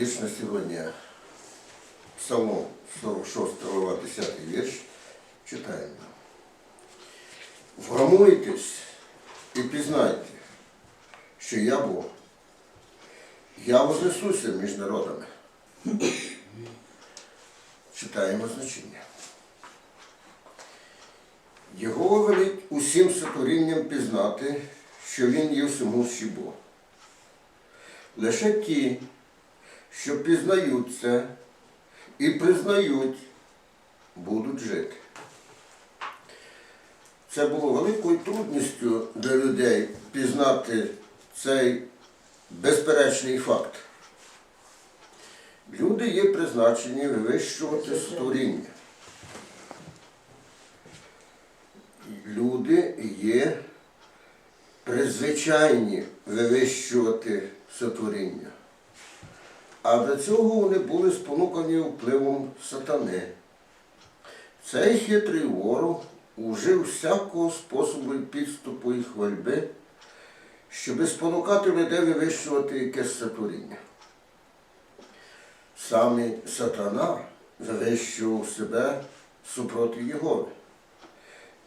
Вірш на сьогодні Псалом 46 глава 10 вірш. Читаємо. Вгамуйтесь і пізнайте, що я Бог. Я вознесуся між народами. Читаємо значення. Його велить усім сотворінням пізнати, що він є всемущий Бог. Лише ті, що пізнають це і признають, будуть жити. Це було великою трудністю для людей пізнати цей безперечний факт. Люди є призначені вивищувати створіння. Люди є призвичайні вивищувати сотворіння. А до цього вони були спонукані впливом сатани. Цей хитрий ворог ужив всякого способу підступу і хвальби, щоби спонукати людей вивищувати якесь сотворіння. Саме сатана завищував себе супроти Єгови.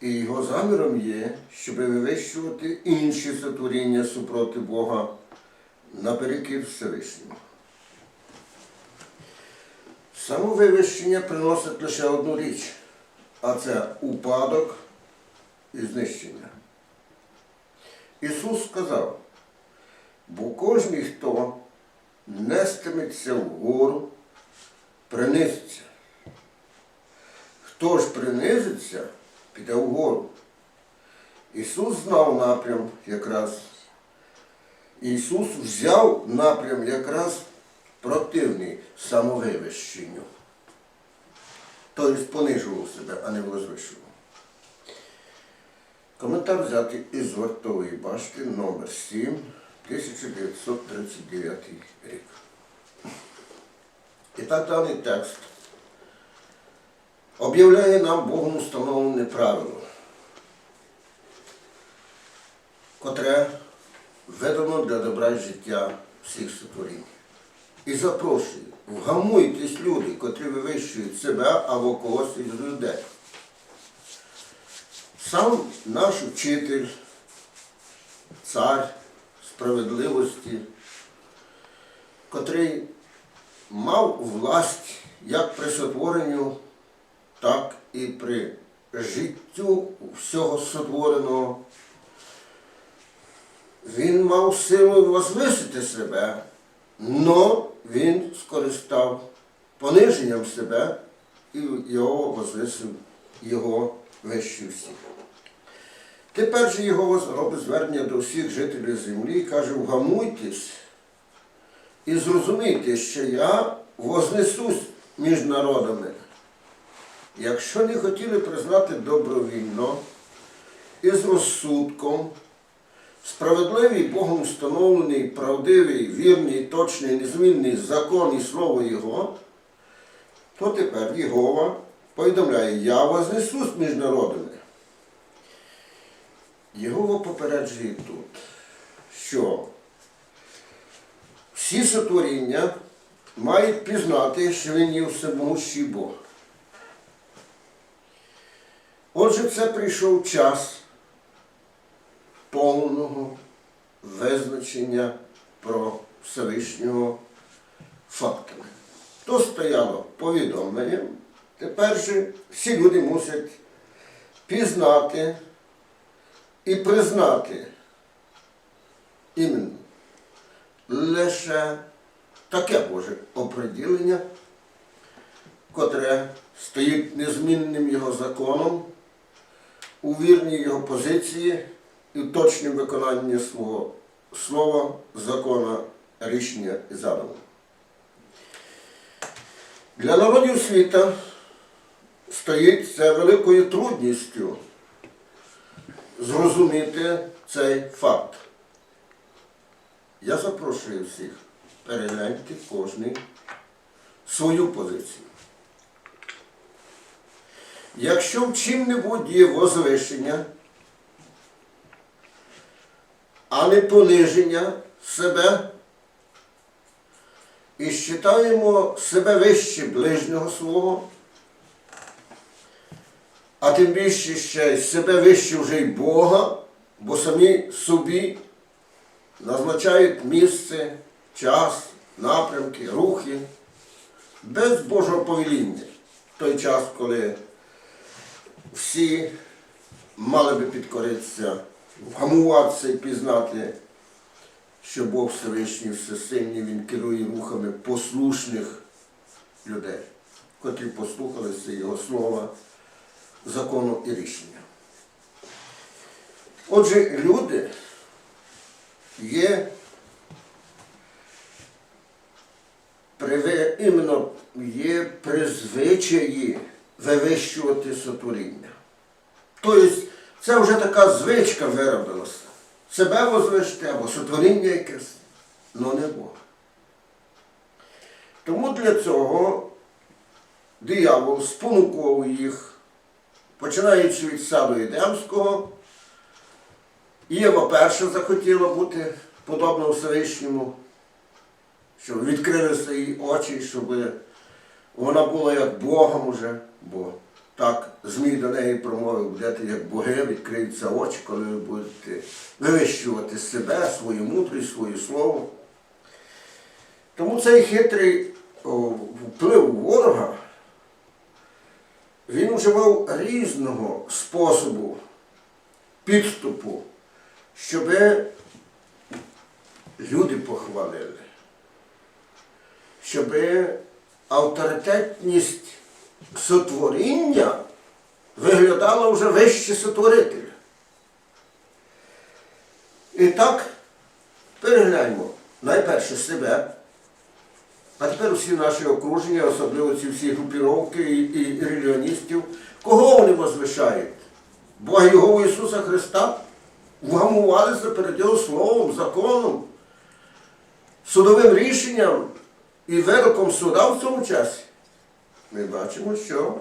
І його заміром є, щоб вивищувати інші сотворіння супроти Бога наперекір Всевишнього. Самовивищення приносить лише одну річ, а це упадок і знищення. Ісус сказав, бо кожний, хто нестиметься вгору, принизиться. Хто ж принизиться, піде вгору. Ісус знав напрям якраз. Ісус взяв напрям якраз противний самовивищенню. Тобто понижував себе, а не возвищував. Коментар взятий із вартової башти номер 7 1939 рік. І так даний текст об'являє нам Богом установлене правило, котре видано для добра життя всіх сотворінь. І запрошую, вгамуйтесь люди, котрі вивищують себе або когось із людей. Сам наш вчитель, цар справедливості, котрий мав власть як при сотворенню, так і при життю всього сотвореного. Він мав силу возвисити себе, но він скористав пониженням себе і його возвисив, його вищий всіх. Тепер же його робить звернення до всіх жителів землі і каже, вгамуйтесь і зрозумійте, що я вознесусь між народами. Якщо не хотіли признати добровільно і з розсудком, справедливий Богом встановлений, правдивий, вірний, точний, незмінний закон і слово Його, то тепер Єгова повідомляє, я вознесусь між народами. Єгова попереджує тут, що всі сотворіння мають пізнати, що він є всемогущий Бог. Отже, це прийшов час повного визначення про Всевишнього фактами. То стояло повідомленням, тепер же всі люди мусять пізнати і признати іменно лише таке Боже оприділення, котре стоїть незмінним його законом, у вірній його позиції і в точному виконанні свого слова, закона, рішення і задуму. Для народів світа стоїть це великою трудністю зрозуміти цей факт. Я запрошую всіх перегляньте кожний свою позицію. Якщо в чим-небудь є возвишення, а не пониження себе, і вважаємо себе вище ближнього свого, а тим більше ще себе вище вже й Бога, бо самі собі назначають місце, час, напрямки, рухи без Божого повеління. В той час, коли всі мали би підкоритися, вгамуватися і пізнати, що Бог Всевишній Всесильний, Він керує рухами послушних людей, котрі послухалися Його слова, закону і рішення. Отже, люди є іменно є призвичаї вивищувати сотворіння. Тобто це вже така звичка виробилася. Себе возвести або сотворіння якесь, але не Бога. Тому для цього диявол спонукував їх, починаючи від саду Едемського, Єва перша захотіла бути подобна Всевишньому, щоб відкрилися її очі, щоб вона була як Богом уже, бо так Змій до неї промовив, будете як боги, відкриються очі, коли ви будете вивищувати себе, свою мудрість, своє слово. Тому цей хитрий вплив ворога, він вживав різного способу підступу, щоб люди похвалили, щоб авторитетність сотворіння виглядала вже вище сотворителя. І так перегляньмо найперше себе, а тепер усі наші окруження, особливо ці всі групіровки і, і релігіоністів, кого вони возвишають? Бога Його Ісуса Христа вгамувалися перед Його Словом, законом, судовим рішенням і вироком суда в цьому часі. Ми бачимо, що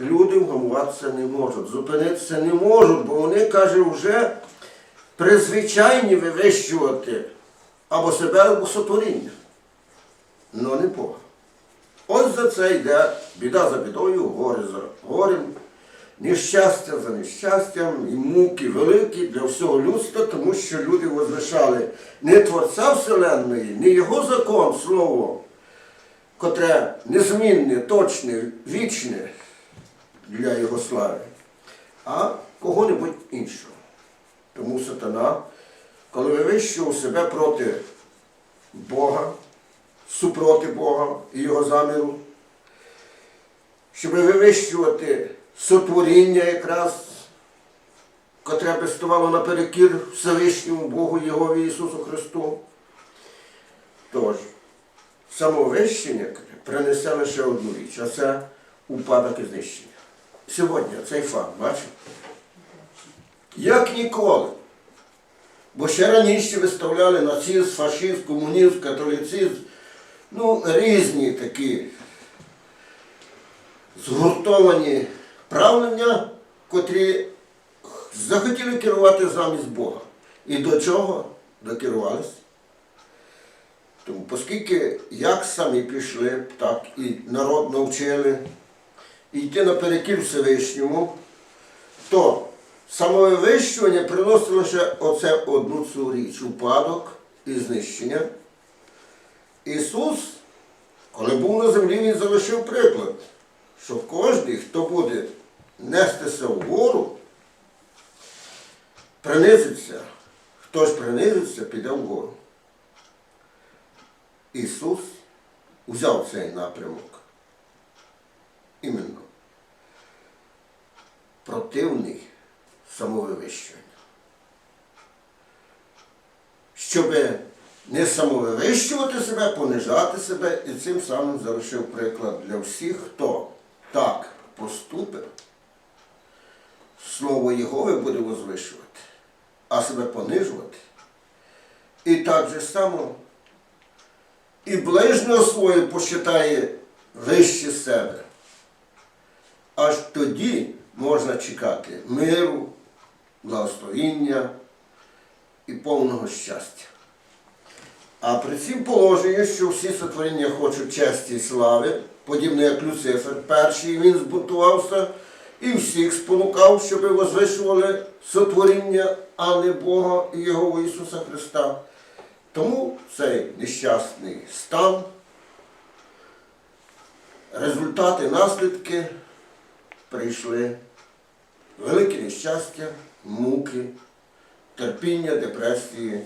люди вгамуватися не можуть, зупинитися не можуть, бо вони, каже, вже призвичайні вивищувати або себе, або сотворіння. Но не Бога. Ось за це йде біда за бідою, горе за горем, нещастя за нещастям і муки великі для всього людства, тому що люди возвишали не Творця Вселенної, не Його закон, Слово, котре незмінне, точне, вічне для Його слави, а кого-небудь іншого. Тому сатана, коли вивищував себе проти Бога, супроти Бога і Його заміру, щоб вивищувати сотворіння якраз, котре пестувало наперекір Всевишньому Богу Єгові Ісусу Христу. Тож, самовищення принесе лише одну річ, а це упадок і знищення. Сьогодні цей факт, бачите? Як ніколи. Бо ще раніше виставляли нацизм, фашизм, комунізм, католицизм, ну, різні такі згуртовані правлення, котрі захотіли керувати замість Бога. І до чого докерувалися? Тому, оскільки як самі пішли, так і народ навчили йти наперекір Всевишньому, то самовивищування приносило ще оце одну цю річ упадок і знищення. Ісус, коли був на землі, Він залишив приклад, що кожен, хто буде нестися вгору, принизиться, хто ж принизиться, піде вгору. Ісус взяв цей напрямок. Іменно. Противний самовивищування. Щоб не самовивищувати себе, понижати себе і цим самим залишив приклад для всіх, хто так поступив, слово Єгови буде возвишувати, а себе понижувати. І так же само і ближнього свого посчитає вище себе. Аж тоді можна чекати миру, благословіння і повного щастя. А при цім положенні, що всі сотворення хочуть честі і слави, подібно як Люцифер, перший він збунтувався і всіх спонукав, щоб возвишували сотворіння, а не Бога і Його Ісуса Христа. Тому цей нещасний стан, результати, наслідки прийшли велике нещастя, муки, терпіння, депресії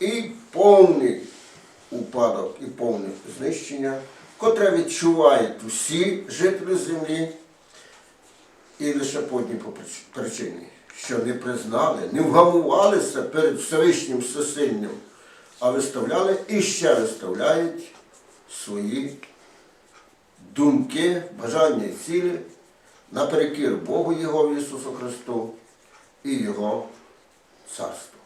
і повний упадок, і повне знищення, котре відчувають усі жителі землі, і лише по одній причині, що не признали, не вгамувалися перед Всевишнім Всесильним, а виставляли і ще виставляють свої думки, бажання і цілі наперекір Богу Його Ісусу Христу і Його царству.